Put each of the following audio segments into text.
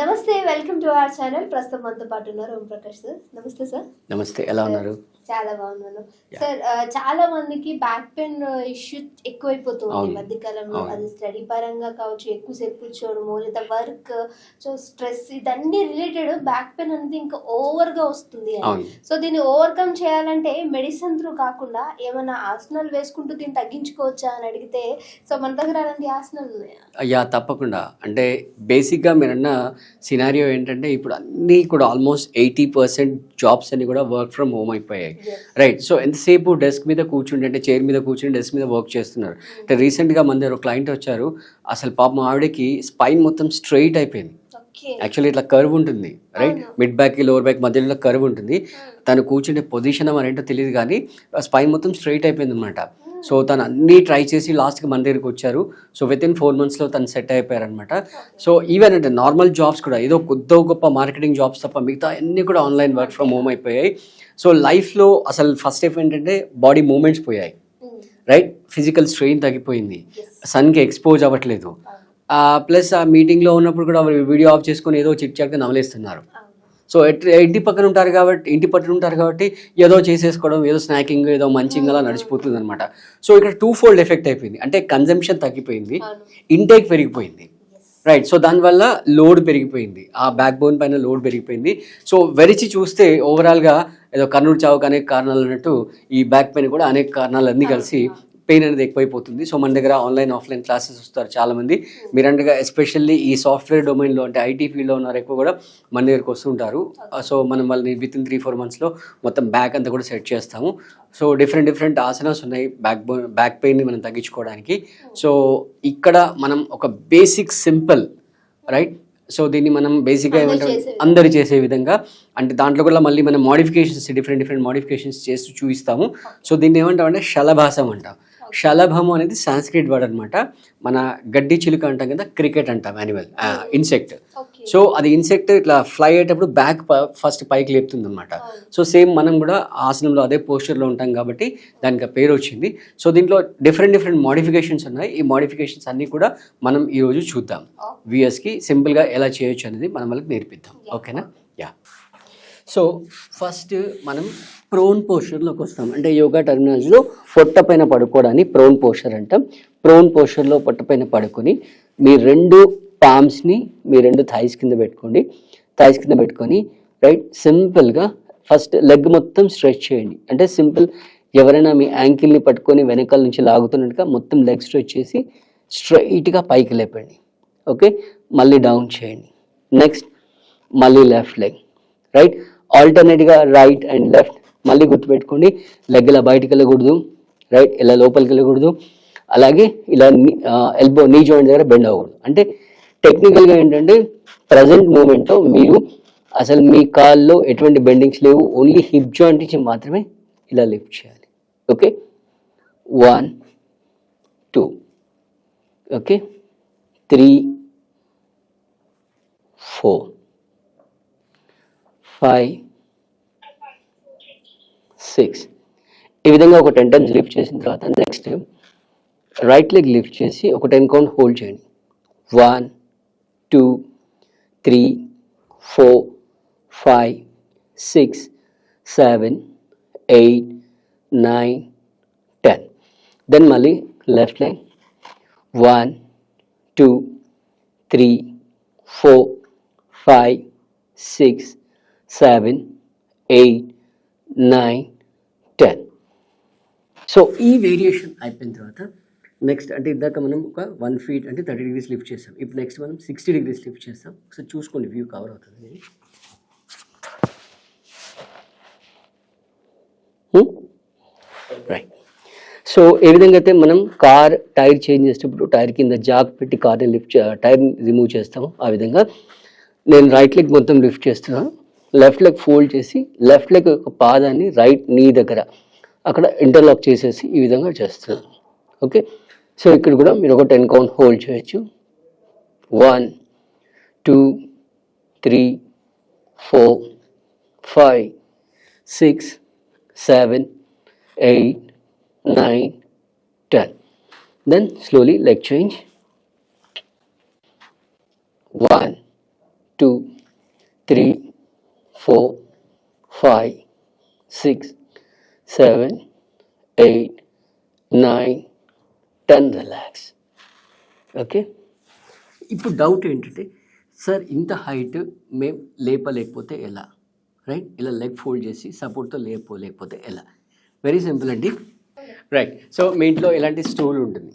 నమస్తే welcome to our channel. ప్రస్తుతం మనతో పాటు ఉన్నారు ఓం ప్రకాష్ సార్. నమస్తే సార్. నమస్తే ఎలా ఉన్నారు? చాలా బాగున్నాను. సార్ ఆ, చాలా మందికి బ్యాక్ పెయిన్ ఇష్యూ ఎక్కువైపోతుంది. మధ్య కాలంలో. అది స్టడీ పరంగా కావచ్చు ఎక్కువసేపు కూర్చోవడము లేదా వర్క్ సో స్ట్రెస్ ఇదన్నీ రిలేటెడ్ బ్యాక్ పెయిన్ అనేది ఇంకా ఓవర్గా వస్తుంది సో దీన్ని ఓవర్కమ్ చేయాలంటే మెడిసిన్ త్రూ కాకుండా ఏమైనా ఆసనాలు వేసుకుంటూ దీన్ని తగ్గించుకోవచ్చా అని అడిగితే సో మన దగ్గర అలాంటి ఆసనాలు ఉన్నాయా? అయ్యా తప్పకుండా. అంటే బేసిక్గా మీరన్న సినారియో ఏంటంటే ఇప్పుడు అన్నీ కూడా ఆల్మోస్ట్ ఎయిటీ పర్సెంట్ జాబ్స్ అన్ని కూడా వర్క్ ఫ్రమ్ హోమ్ అయిపోయాయి. రైట్ సో ఎంతసేపు డెస్క్ మీద కూర్చుంటే అంటే చైర్ మీద కూర్చుని డెస్క్ మీద వర్క్ చేస్తున్నారు? అంటే రీసెంట్గా మన దగ్గర క్లయింట్ వచ్చారు. అసలు పాపం ఆవిడకి స్పైన్ మొత్తం స్ట్రైట్ అయిపోయింది. యాక్చువల్లీ ఇట్లా కర్వ్ ఉంటుంది. Right. Mid back lower back మధ్యలో కర్వ్ ఉంటుంది. తను కూర్చునే పొజిషన్ మరి ఏంటో తెలియదు కానీ స్పైన్ మొత్తం స్ట్రైట్ అయిపోయింది అనమాట సో తను అన్నీ ట్రై చేసి లాస్ట్కి మన దగ్గరికి వచ్చారు. సో విత్ ఇన్ ఫోర్ మంత్స్లో తను సెట్ అయిపోయారనమాట సో ఈవెన్ అంటే నార్మల్ జాబ్స్ కూడా ఏదో కొద్దో గొప్ప మార్కెటింగ్ జాబ్స్ తప్ప మిగతా అన్నీ కూడా ఆన్లైన్ వర్క్ ఫ్రమ్ హోమ్ అయిపోయాయి. సో లైఫ్లో అసలు ఫస్ట్ స్టెప్ ఏంటంటే బాడీ మూమెంట్స్ పోయాయి. రైట్ ఫిజికల్ స్ట్రెయిన్ తగ్గిపోయింది. సన్కి ఎక్స్పోజ్ అవ్వట్లేదు. ప్లస్ ఆ మీటింగ్లో ఉన్నప్పుడు కూడా వీడియో ఆఫ్ చేసుకొని ఏదో చిట్ చాట్గా నమలేస్తున్నారు సో ఇంటి పక్కన ఉంటారు కాబట్టి ఇంటి పక్కన ఉంటారు కాబట్టి ఏదో చేసేసుకోవడం ఏదో స్నాకింగ్ ఏదో మంచింగ్ అలా నడిచిపోతుంది అనమాట సో ఇక్కడ టూ ఫోల్డ్ ఎఫెక్ట్ అయిపోయింది. అంటే కన్జంప్షన్ తగ్గిపోయింది ఇంటేక్ పెరిగిపోయింది. రైట్ సో దానివల్ల లోడ్ పెరిగిపోయింది. ఆ బ్యాక్ బోన్ పైన లోడ్ పెరిగిపోయింది. సో వెరిచి చూస్తే ఓవరాల్గా ఏదో కర్నూలు చావుకు అనేక కారణాలు అన్నట్టు ఈ బ్యాక్ పెయిన్ కూడా అనేక కారణాలు అన్నీ కలిసి పెయిన్ అనేది ఎక్కువైపోతుంది. సో మన దగ్గర ఆన్లైన్ ఆఫ్లైన్ క్లాసెస్ వస్తారు చాలామంది. మీరంటగా ఎస్పెషల్లీ ఈ సాఫ్ట్వేర్ డొమైన్లో అంటే ఐటీ ఫీల్డ్లో ఉన్నారు ఎక్కువ కూడా మన దగ్గరకు వస్తుంటారు సో మనం వాళ్ళని విత్ ఇన్ త్రీ ఫోర్ మంత్స్లో మొత్తం బ్యాక్ అంతా కూడా సెట్ చేస్తాము. సో డిఫరెంట్ డిఫరెంట్ ఆసనాస్ ఉన్నాయి బ్యాక్ బోన్ బ్యాక్ పెయిన్ని మనం తగ్గించుకోవడానికి. సో ఇక్కడ మనం ఒక బేసిక్ సింపుల్ రైట్ సో దీన్ని మనం బేసిక్గా ఏమంటాం? అందరు చేసే విధంగా. అంటే దాంట్లో కూడా మళ్ళీ మనం మోడిఫికేషన్స్ డిఫరెంట్ డిఫరెంట్ మోడిఫికేషన్స్ చేస్తూ చూపిస్తాము. సో దీన్ని ఏమంటాం అంటే శలభాసం అంటాం. శలభము అనేది సాంస్క్రిట్ వర్డ్ అనమాట మన గడ్డి చిలుక అంటాం కదా క్రికెట్ అంటాం యానిమల్ ఇన్సెక్ట్ సో అది ఇన్సెక్ట్ ఇట్లా ఫ్లై అయ్యేటప్పుడు బ్యాక్ ఫస్ట్ పైకి లేపుతుంది అనమాట సో సేమ్ మనం కూడా ఆసనంలో అదే పోస్చర్లో ఉంటాం కాబట్టి దానికి ఆ పేరు వచ్చింది. సో దీంట్లో డిఫరెంట్ డిఫరెంట్ మోడిఫికేషన్స్ ఉన్నాయి. ఈ మోడిఫికేషన్స్ అన్నీ కూడా మనం ఈరోజు చూద్దాం. విఎస్కి సింపుల్గా ఎలా చేయొచ్చు అనేది మనం వాళ్ళకి నేర్పిద్దాం. ఓకేనా? యా సో ఫస్ట్ మనం ప్రోన్ పోస్చర్లోకి వస్తాం. అంటే యోగా టర్మినాలజీలో పొట్ట పైన పడుకోవడాన్ని ప్రోన్ పోస్చర్ అంటాం. ప్రోన్ పోస్చర్లో పొట్ట పైన పడుకొని మీ రెండు పామ్స్ని మీ రెండు థైస్ కింద పెట్టుకోండి. థైస్ కింద పెట్టుకొని రైట్ సింపుల్గా ఫస్ట్ లెగ్ మొత్తం స్ట్రెచ్ చేయండి. అంటే సింపుల్ ఎవరైనా మీ యాంకిల్ని పట్టుకొని వెనకాల నుంచి లాగుతున్నట్టుగా మొత్తం లెగ్ స్ట్రెచ్ చేసి స్ట్రైట్గా పైకి లేపండి. ఓకే మళ్ళీ డౌన్ చేయండి. నెక్స్ట్ మళ్ళీ లెఫ్ట్ లెగ్ రైట్ ఆల్టర్నేట్గా రైట్ అండ్ లెఫ్ట్ మళ్ళీ గుర్తుపెట్టుకోండి లెగ్ ఇలా బయటికి వెళ్ళకూడదు రైట్ ఇలా లోపలికి వెళ్ళకూడదు. అలాగే ఇలా ఎల్బో నీ జాయింట్ దగ్గర బెండ్ అవ్వకూడదు. అంటే టెక్నికల్గా ఏంటంటే ప్రజెంట్ మూమెంట్లో మీరు అసలు మీ కాల్లో ఎటువంటి బెండింగ్స్ లేవు ఓన్లీ హిప్ జాయింట్ నుంచి మాత్రమే ఇలా లిఫ్ట్ చేయాలి. Okay one two okay three four five six ఈ విధంగా ఒక టెన్ టైమ్స్ లిఫ్ట్ చేసిన తర్వాత నెక్స్ట్ రైట్ లెగ్ లిఫ్ట్ చేసి ఒక టెన్ కౌంట్ హోల్డ్ చేయండి. One two three four five six seven eight nine ten then మళ్ళీ left leg one two three four five six seven eight nine ten so ఈ variation అయిపోయిన తర్వాత next అంటే ఇందాక మనం ఒక వన్ ఫీట్ అంటే థర్టీ డిగ్రీస్ లిఫ్ట్ చేస్తాం ఇప్పుడు నెక్స్ట్ మనం సిక్స్టీ డిగ్రీస్ లిఫ్ట్ చేస్తాం. ఒకసారి చూసుకోండి వ్యూ కవర్ అవుతుంది రైట్ సో hmm? ఏ విధంగా అయితే మనం కార్ టైర్ చేంజ్ చేసేటప్పుడు టైర్ కింద జాక్ పెట్టి కార్ని లిఫ్ట్ టైర్ రిమూవ్ చేస్తాము ఆ విధంగా నేను రైట్ లెగ్ మొత్తం లిఫ్ట్ చేస్తున్నాను. లెఫ్ట్ లెగ్ ఫోల్డ్ చేసి లెఫ్ట్ లెగ్ యొక్క పాదాన్ని రైట్ నీ దగ్గర అక్కడ ఇంటర్లాక్ చేసేసి ఈ విధంగా చేస్తున్నాను. ఓకే? సో ఇక్కడ కూడా మీరు ఒక టెన్ కౌంట్ హోల్డ్ చేయొచ్చు. One two three four five six seven eight nine ten. Then slowly leg change one two three four five six seven eight nine ten relax okay ఇప్పుడు doubt ఏంటంటే sir ఇంత height మేము లేపలేకపోతే ఎలా? Right ఇలా leg fold చేసి సపోర్ట్తో లేకపోలేకపోతే ఎలా? వెరీ సింపుల్ అండి. రైట్ సో మీ ఇంట్లో ఇలాంటి స్టూల్ ఉంటుంది?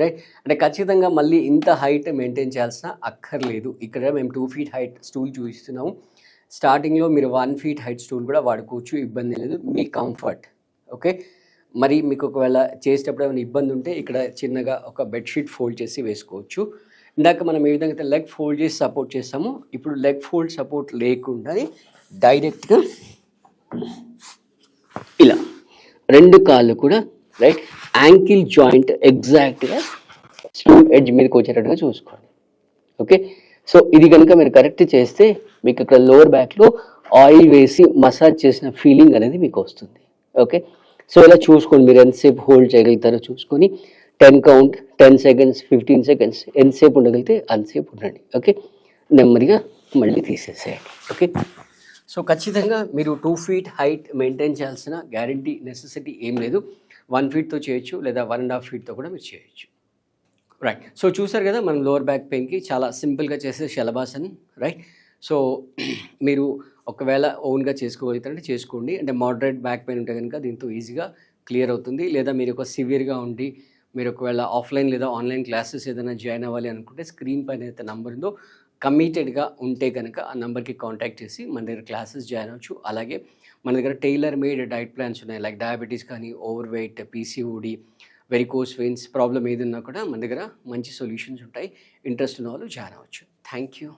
రైట్ అంటే ఖచ్చితంగా మళ్ళీ ఇంత హైట్ మెయింటైన్ చేయాల్సిన అక్కర్లేదు. ఇక్కడ మేము టూ ఫీట్ హైట్ స్టూల్ చూపిస్తున్నాము. స్టార్టింగ్లో మీరు వన్ ఫీట్ హైట్ స్టూల్ కూడా వాడుకోవచ్చు ఇబ్బంది లేదు. మీ కంఫర్ట్. ఓకే? మరి మీకు ఒకవేళ చేసేటప్పుడు ఏమైనా ఇబ్బంది ఉంటే ఇక్కడ చిన్నగా ఒక బెడ్షీట్ ఫోల్డ్ చేసి వేసుకోవచ్చు. ఇందాక మనం ఏ విధంగా అయితే లెగ్ ఫోల్డ్ చేసి సపోర్ట్ చేస్తామో ఇప్పుడు లెగ్ ఫోల్డ్ సపోర్ట్ లేకుండా డైరెక్ట్గా ఇలా రెండు కాళ్ళు కూడా రైట్ యాంకిల్ జాయింట్ ఎగ్జాక్ట్గా స్టూల్ ఎడ్జ్ మీదకి వచ్చేటట్టుగా చూసుకోండి ఓకే? సో ఇది కనుక మీరు కరెక్ట్ చేస్తే మీకు ఇక్కడ లోవర్ బ్యాక్లో ఆయిల్ వేసి మసాజ్ చేసిన ఫీలింగ్ అనేది మీకు వస్తుంది. ఓకే సో ఇలా చూసుకోండి. మీరు ఎంతసేపు హోల్డ్ చేయగలుగుతారో చూసుకొని ten count ten seconds fifteen seconds ఎంతసేపు ఉండగలిగితే అంతసేపు ఉండండి. ఓకే నెమ్మదిగా మళ్ళీ తీసేసేయండి. ఓకే సో ఖచ్చితంగా మీరు టూ ఫీట్ హైట్ మెయింటైన్ చేయాల్సిన గ్యారంటీ నెసెసిటీ ఏం లేదు. వన్ ఫీట్తో చేయొచ్చు లేదా వన్ అండ్ హాఫ్ ఫీట్తో కూడా మీరు చేయొచ్చు. రైట్ సో చూసారు కదా మనం లోవర్ బ్యాక్ పెయిన్కి చాలా సింపుల్గా చేసే శలభాసన్. రైట్ సో మీరు ఒకవేళ ఓన్గా చేసుకోగలుగుతారంటే చేసుకోండి. అంటే మోడరేట్ బ్యాక్ పెయిన్ ఉంటే కనుక దీంతో ఈజీగా క్లియర్ అవుతుంది. లేదా మీరు ఒక సివియర్గా ఉండి మీరు ఒకవేళ ఆఫ్లైన్ లేదా ఆన్లైన్ క్లాసెస్ ఏదైనా జాయిన్ అవ్వాలి అనుకుంటే స్క్రీన్ పైన అయితే నంబర్ ఉందో కమిటెడ్గా ఉంటే కనుక ఆ నెంబర్కి కాంటాక్ట్ చేసి మన దగ్గర క్లాసెస్ జాయిన్ అవ్వచ్చు. అలాగే మన దగ్గర టైలర్ మేడ్ డైట్ ప్లాన్స్ ఉన్నాయి. లైక్ డయాబెటీస్ కానీ over weight PCOD varicose veins problem ఏది ఉన్నా కూడా మన దగ్గర మంచి సొల్యూషన్స్ ఉంటాయి. ఇంట్రెస్ట్ ఉన్న వాళ్ళు జాయిన్ అవ్వచ్చు. Thank you